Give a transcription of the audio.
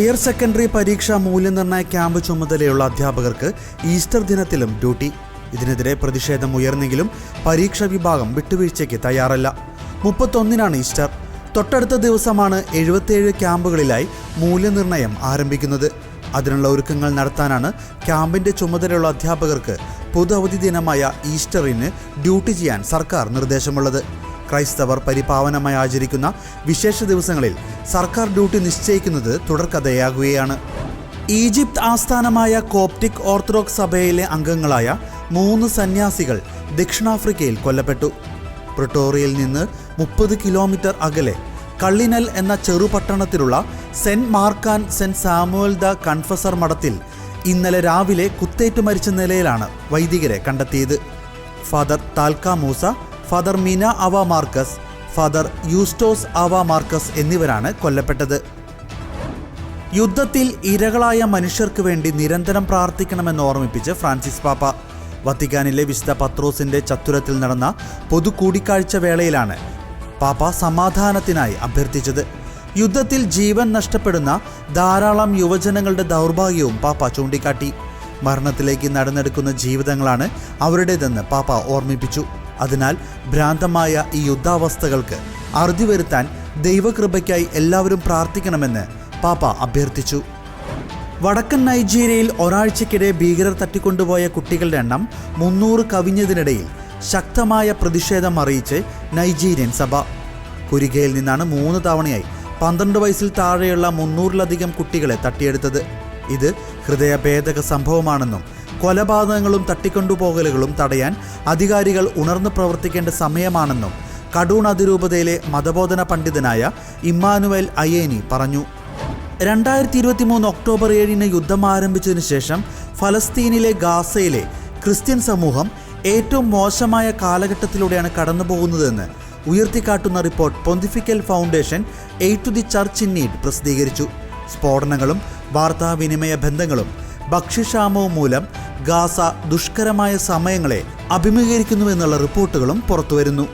Higher secondary പരീക്ഷാ മൂല്യനിർണയ camp ചുമതലയുള്ള അധ്യാപകർക്ക് ഈസ്റ്റർ ദിനത്തിലും ഡ്യൂട്ടി. ഇതിനെതിരെ പ്രതിഷേധം ഉയർന്നെങ്കിലും പരീക്ഷാ വിഭാഗം വിട്ടുവീഴ്ചയ്ക്ക് തയ്യാറല്ല. മുപ്പത്തൊന്നിനാണ് ഈസ്റ്റർ. തൊട്ടടുത്ത ദിവസമാണ് എഴുപത്തിയേഴ് ക്യാമ്പുകളിലായി മൂല്യനിർണയം ആരംഭിക്കുന്നത്. അതിനുള്ള ഒരുക്കങ്ങൾ നടത്താനാണ് ക്യാമ്പിന്റെ ചുമതലയുള്ള അധ്യാപകർക്ക് പൊതു അവധി ദിനമായ ഈസ്റ്ററിന് ഡ്യൂട്ടി ചെയ്യാൻ സർക്കാർ നിർദ്ദേശമുള്ളത്. ക്രൈസ്തവർ പരിപാവനമായി ആചരിക്കുന്ന വിശേഷ ദിവസങ്ങളിൽ സർക്കാർ ഡ്യൂട്ടി നിശ്ചയിക്കുന്നത് തുടർക്കഥയാകുകയാണ്. ഈജിപ്ത് ആസ്ഥാനമായ കോപ്റ്റിക് ഓർത്തഡോക്സ് സഭയിലെ അംഗങ്ങളായ മൂന്ന് സന്യാസികൾ ദക്ഷിണാഫ്രിക്കയിൽ കൊല്ലപ്പെട്ടു. പ്രിട്ടോറിയയിൽ നിന്ന് മുപ്പത് കിലോമീറ്റർ അകലെ കള്ളിനൽ എന്ന ചെറുപട്ടണത്തിലുള്ള സെന്റ് മാർക്കാൻ സെന്റ് സാമുവൽ ദ കൺഫസർ മഠത്തിൽ ഇന്നലെ രാവിലെ കുത്തേറ്റു മരിച്ച നിലയിലാണ് വൈദികരെ കണ്ടെത്തിയത്. ഫാദർ താൽക്ക മൂസ ഫാദർ മിന അവ മാർക്കസ് ഫാദർ യൂസ്റ്റോസ് അവ മാർക്കസ് എന്നിവരാണ് കൊല്ലപ്പെട്ടത്. യുദ്ധത്തിൽ ഇരകളായ മനുഷ്യർക്ക് വേണ്ടി നിരന്തരം പ്രാർത്ഥിക്കണമെന്ന് ഓർമ്മിപ്പിച്ച് ഫ്രാൻസിസ് പാപ്പ. വത്തിക്കാനിലെ വിശുദ്ധ പത്രോസിന്റെ ചത്തുരത്തിൽ നടന്ന പൊതു കൂടിക്കാഴ്ച വേളയിലാണ് പാപ്പ സമാധാനത്തിനായി അഭ്യർത്ഥിച്ചത്. യുദ്ധത്തിൽ ജീവൻ നഷ്ടപ്പെടുന്ന ധാരാളം യുവജനങ്ങളുടെ ദൗർഭാഗ്യവും പാപ്പ ചൂണ്ടിക്കാട്ടി. മരണത്തിലേക്ക് നടന്നെടുക്കുന്ന ജീവിതങ്ങളാണ് അവരുടേതെന്ന് പാപ്പ ഓർമ്മിപ്പിച്ചു. അതിനാൽ ഭ്രാന്തമായ ഈ യുദ്ധാവസ്ഥകൾക്ക് അറുതി വരുത്താൻ ദൈവകൃപയ്ക്കായി എല്ലാവരും പ്രാർത്ഥിക്കണമെന്ന് പാപ്പ അഭ്യർത്ഥിച്ചു. വടക്കൻ നൈജീരിയയിൽ ഒരാഴ്ചക്കിടെ ഭീകരർ തട്ടിക്കൊണ്ടുപോയ കുട്ടികളുടെ എണ്ണം മുന്നൂറ് കവിഞ്ഞതിനിടയിൽ ശക്തമായ പ്രതിഷേധം അറിയിച്ച് നൈജീരിയൻ സഭ. കുരികയിൽ നിന്നാണ് മൂന്ന് തവണയായി പന്ത്രണ്ട് വയസ്സിൽ താഴെയുള്ള മുന്നൂറിലധികം കുട്ടികളെ തട്ടിയെടുത്തത്. ഇത് ഹൃദയഭേദക സംഭവമാണെന്നും കൊലപാതകങ്ങളും തട്ടിക്കൊണ്ടുപോകലുകളും തടയാൻ അധികാരികൾ ഉണർന്നു പ്രവർത്തിക്കേണ്ട സമയമാണെന്നും കടൂൺ അതിരൂപതയിലെ മതബോധന പണ്ഡിതനായ ഇമ്മാനുവൽ അയേനി പറഞ്ഞു. രണ്ടായിരത്തി ഇരുപത്തി മൂന്ന് ഒക്ടോബർ ഏഴിന് യുദ്ധം ആരംഭിച്ചതിനു ശേഷം ഫലസ്തീനിലെ ഗാസയിലെ ക്രിസ്ത്യൻ സമൂഹം ഏറ്റവും മോശമായ കാലഘട്ടത്തിലൂടെയാണ് കടന്നുപോകുന്നതെന്ന് ഉയർത്തിക്കാട്ടുന്ന report Pontifical Foundation Aid to the Church in Need പ്രസിദ്ധീകരിച്ചു. സ്ഫോടനങ്ങളും വാർത്താവിനിമയ ബന്ധങ്ങളും ഭക്ഷ്യക്ഷാമവും മൂലം ഗാസ ദുഷ്കരമായ സമയങ്ങളെ അഭിമുഖീകരിക്കുന്നുവെന്നുള്ള റിപ്പോർട്ടുകളും പുറത്തുവരുന്നു.